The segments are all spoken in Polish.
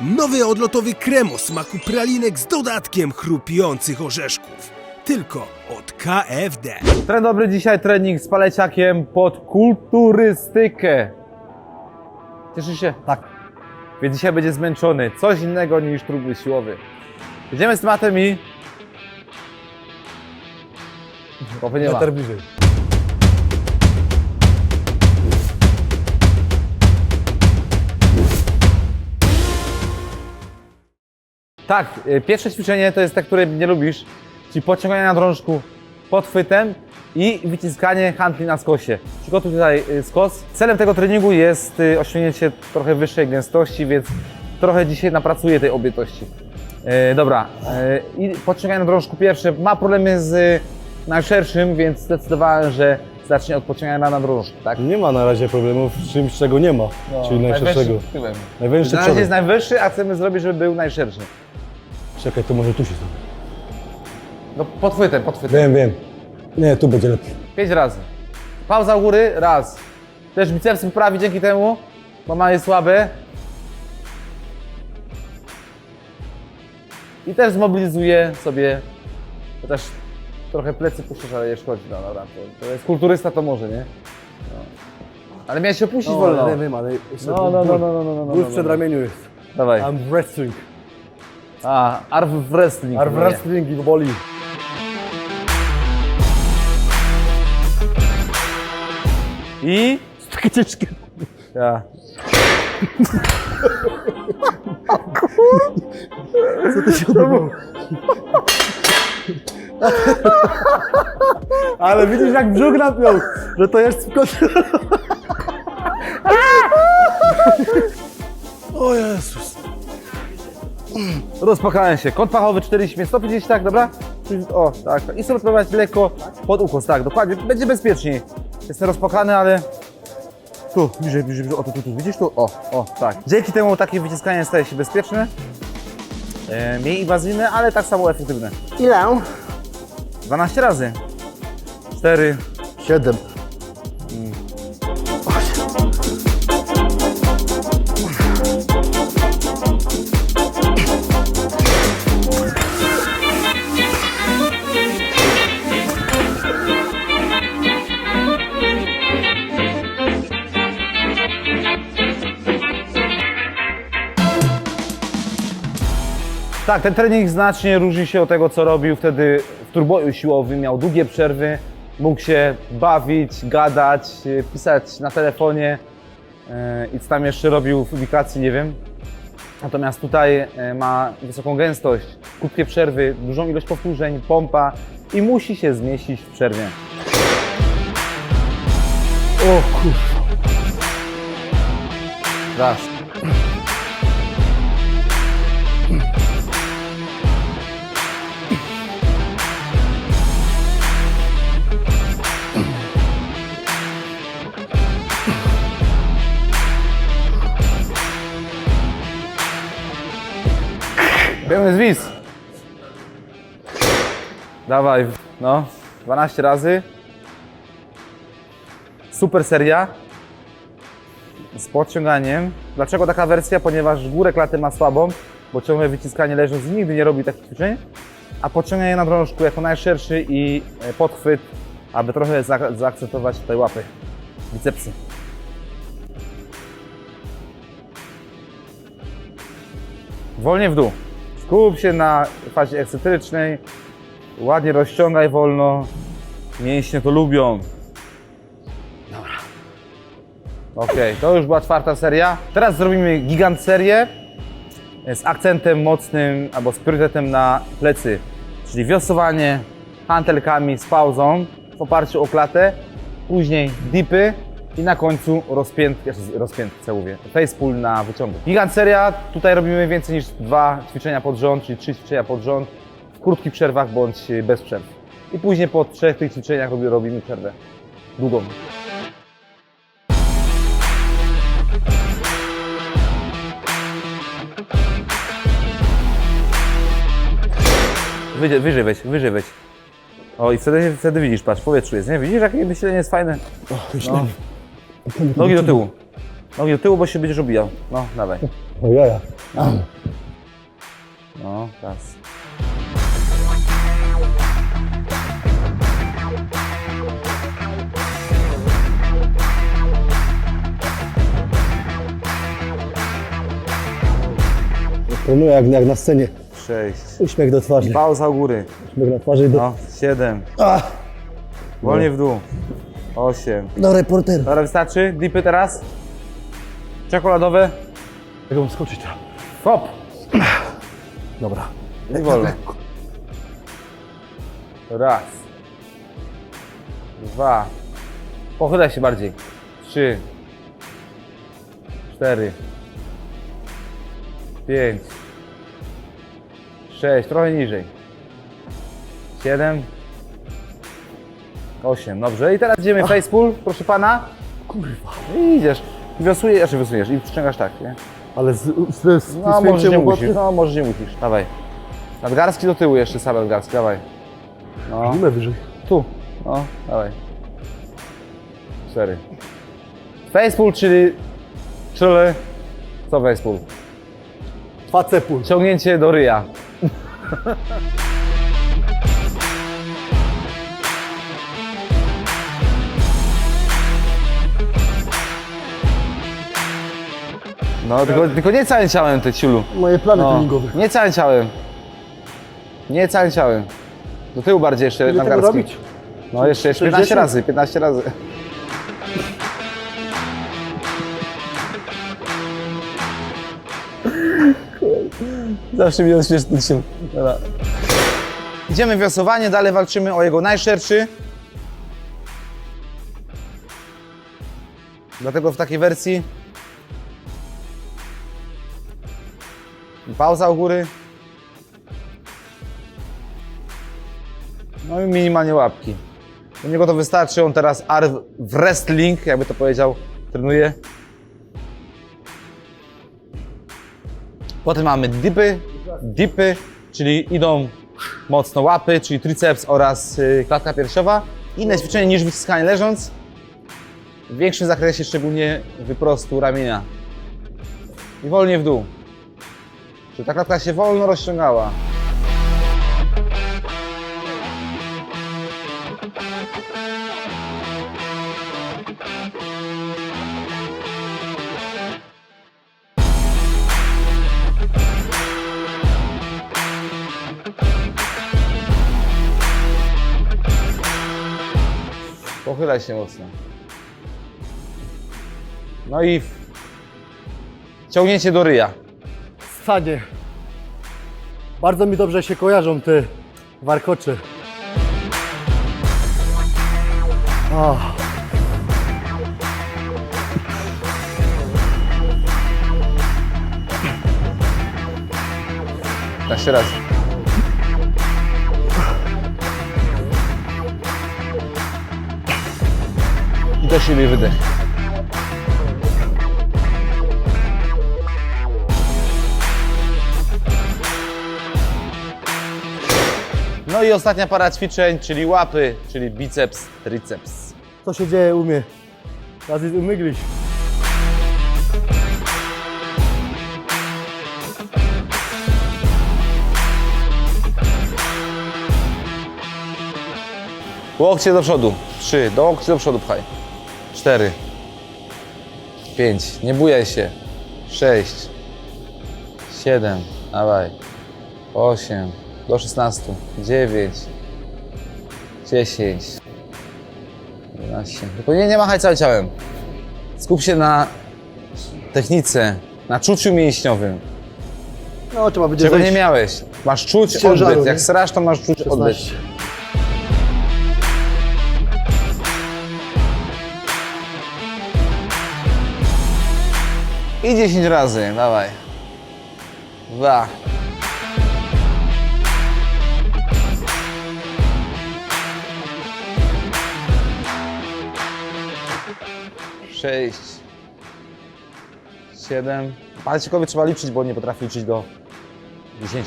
Nowy odlotowy krem o smaku pralinek z dodatkiem chrupiących orzeszków. Tylko od KFD. Tren dobry dzisiaj trening z paleciakiem pod kulturystykę. Cieszysz się? Tak. Więc dzisiaj będzie zmęczony. Coś innego niż trudny siłowy. Jedziemy z tematem i... Kopy nie ma. Meter bliżej. Tak, y, pierwsze ćwiczenie to jest te, które nie lubisz, czyli podciąganie na drążku pod chwytem i wyciskanie handli na skosie. Przygotuj tutaj y, skos. Celem tego treningu jest y, osiągnięcie trochę wyższej gęstości, więc trochę dzisiaj napracuję tej obietości. E, dobra, e, i podciąganie na drążku pierwsze. Ma problemy z najszerszym, więc zdecydowałem, że zacznie od podciągania na drążku, tak? Nie ma na razie problemów z czymś, czego nie ma, czyli najszerszego. Najwyższy. Najwyższy Na razie jest najwyższy, a chcemy zrobić, żeby był najszerszy. Czekaj, to może tu się zrobi. No pod chwytem, pod chwytem. Wiem, wiem. Nie, tu będzie lepiej. Pięć razy. Pauza u góry, raz. Też bicepsy poprawi dzięki temu, bo ma jest słabe. I też zmobilizuje sobie, chociaż trochę plecy puszczasz, ale nie szkodzi, no dobra, to, to jest kulturysta, to może, nie? No. Ale miałeś się opuścić wolno. wiem, wiem, ale jeszcze No, ból- no, no, ból- no, no, no, no, Ból no, w no. przedramieniu jest. Dawaj. Arm wrestling. A, arm wrestling. Nie. wrestling i boli. I? Ciężkie. Ja. Co to się odbyło? Ale widzisz jak brzuch napiął, że to jest w. O Jezus. Rozpakałem się. Kąt pachowy 40 minut, 150, tak, dobra? O, tak. I sobie spróbować lekko pod ukos, tak, dokładnie. Będzie bezpieczniej. Jestem rozpakany, ale tu, bliżej, bliżej, bliżej. O, tu, tu, tu. Widzisz tu? O, o, tak. Dzięki temu takie wyciskanie staje się bezpieczne. E, mniej inwazyjne, ale tak samo efektywne. Ile? 12 razy. 4. Siedem. Tak, ten trening znacznie różni się od tego, co robił wtedy w turboju siłowym. Miał długie przerwy, mógł się bawić, gadać, e, pisać na telefonie e, i co tam jeszcze robił w ubikacji, nie wiem. Natomiast tutaj e, ma wysoką gęstość, krótkie przerwy, dużą ilość powtórzeń, pompa i musi się zmieścić w przerwie. O kurwa. Raz. Zwis. Dawaj, no, 12 razy. Super seria z podciąganiem. Dlaczego taka wersja? Ponieważ górę klaty ma słabą, bo ciągle wyciskanie leżąc nigdy nie robi takich ćwiczeń, a podciąganie na drążku jako najszerszy i e, podchwyt, aby trochę za zaakcentować tutaj łapy, bicepsy. Wolnie w dół. Skup się na fazie ekscentrycznej, ładnie rozciągaj wolno, mięśnie to lubią. Okej, to już była czwarta seria. Teraz zrobimy gigant serię z akcentem mocnym albo z priorytetem na plecy, czyli wiosowanie hantelkami z pauzą w oparciu o klatę, później dipy i na końcu rozpięt, jeszcze rozpięt, co mówię, face pull na wyciągu. Gigant seria, tutaj robimy więcej niż dwa ćwiczenia pod rząd, czyli trzy ćwiczenia pod rząd w krótkich przerwach bądź bez przerw. I później po trzech tych ćwiczeniach robi- robimy przerwę długą. Wyżej, wyżej weź, wyżej weź. O i wtedy, wtedy widzisz, patrz, w powietrzu jest, nie? Widzisz, jakie myślenie jest fajne? No. Nogi do tyłu. Nogi do tyłu, bo się będziesz obijał. No, dawaj. O jaja. No, raz. Trenuję jak, jak na scenie. Sześć. Uśmiech do twarzy. Pauza u góry. Uśmiech na twarzy i do, No, siedem. Ach, Wolnie w dół. Osiem. do reportera. Dobra, wystarczy? Dipy teraz? Czekoladowe? Jak mam skoczyć teraz? Hop! Dobra. I wolno. Raz. Dwa. Pochylaj się bardziej. Trzy. Cztery. Pięć. Sześć. Trochę niżej. Siedem. Osiem. Dobrze. I teraz idziemy facepull, proszę pana. Kurwa. I idziesz. Wiosłujesz, znaczy wiosłujesz i wciągasz tak, nie? Ale z, z, z, No, może nie musisz. No, może nie musisz. Dawaj. Nadgarstki do tyłu jeszcze, same nadgarstki, dawaj. No, Ile wyżej? tu. No, dawaj. Cztery. Facepull, czyli... Czyli... Co facepull? Facepul. Ciągnięcie do ryja. No, tylko, tylko nie całym ciałem, ty ciulu. Moje plany No, treningowe. nie całym ciałem. Nie całym ciałem. Do tyłu bardziej jeszcze Ile tego nadgarstki. robić? No jeszcze, jeszcze 15 60? razy, 15 razy. Zawsze mi on śmieszny się. Idziemy w wiosłowanie, dalej walczymy o jego najszerszy. Dlatego w takiej wersji pauza u góry. No i minimalnie łapki. Do niego to wystarczy, on teraz art w wrestling, jakby to powiedział, trenuje. Potem mamy dipy, dipy, czyli idą mocno łapy, czyli triceps oraz y, klatka piersiowa. Inne ćwiczenie niż wyciskanie leżąc. W większym zakresie, szczególnie wyprostu ramienia. I wolniej w dół. Żeby ta klatka się wolno rozciągała. Pochylaj się mocno. No i ciągnięcie do ryja. Stanie. Bardzo mi dobrze się kojarzą te warkocze. Ach, Jeszcze raz. I do siebie wydech. No i ostatnia para ćwiczeń, czyli łapy, czyli biceps, triceps. co się dzieje u mnie? Das ist unmöglich. Łokcie do przodu. Trzy. Do łokcie do przodu pchaj. Cztery. Pięć. Nie bujaj się. Sześć. Siedem. Dawaj. Osiem. Do szesnastu. Dziewięć. Dziesięć. Jedenaście. Tylko nie, nie machaj całym ciałem. Skup się na technice, na czuciu mięśniowym. No, trzeba będzie Czego nie miałeś. Masz czuć ciężaru, odbyt. nie? Jak srasz, to masz czuć odbyt. 16. I 10 razy, dawaj. Dwa. Sześć. Siedem. Palcikowi trzeba liczyć, bo nie potrafi liczyć do 10.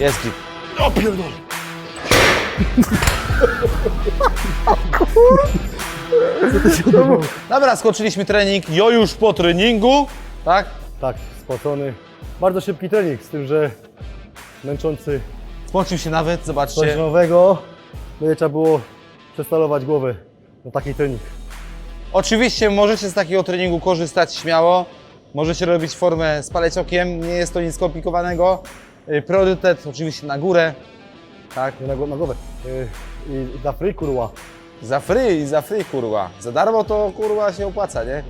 Jest git. O pierdol. Dobra, skończyliśmy trening. Jo już po treningu, tak? Tak, spocony. Bardzo szybki trening, z tym, że męczący. Spocił się nawet, Coś zobaczcie. nowego. Będzie trzeba było przestalować głowę na taki trening. Oczywiście możecie z takiego treningu korzystać śmiało. Możecie robić formę z paleciokiem, nie jest to nic skomplikowanego. Y, Priorytet oczywiście na górę, tak? Nie na, gło- na głowę. Yy, I na free kurwa. Za free i za free, kurwa. Za darmo to kurwa się opłaca, nie?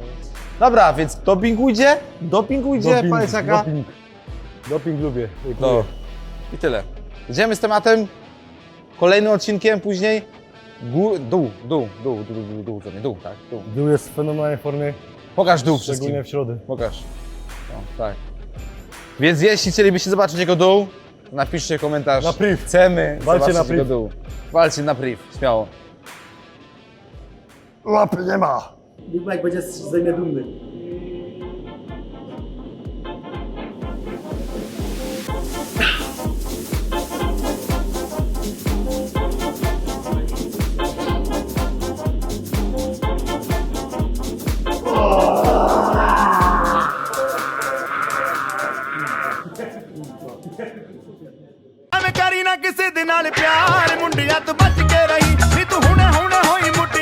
Dobra, więc dopingujcie, dopingujcie palecaka. doping. Doping lubię. No i tyle. Idziemy z tematem. Kolejnym odcinkiem później. Gó- dół, dół, dół, dół, dół, dół, dół, dół, tak? Dół. Dół jest w fenomenalnej formie, Pokaż dół szczególnie wszystkim. w środę. Pokaż. No, tak. Więc jeśli chcielibyście zobaczyć jego dół, to napiszcie komentarz. Na priv. Chcemy Walcie zobaczyć na jego priv. dół. Walcie na priv, śmiało. Łapy nie ma. Big Mike będzie ze mnie dumny. ਐਵੇਂ ਕਰੀ ਨਾ ਕਿਸੇ ਦੇ ਨਾਲ ਪਿਆਰ, ਮੁੰਡਿਆਂ ਤੋਂ ਬਚ ਕੇ ਰਹੀ। ਨੀ ਤੂੰ ਹੁਣੇ ਹੁਣੇ ਹੋਈ ਮੁੱਠ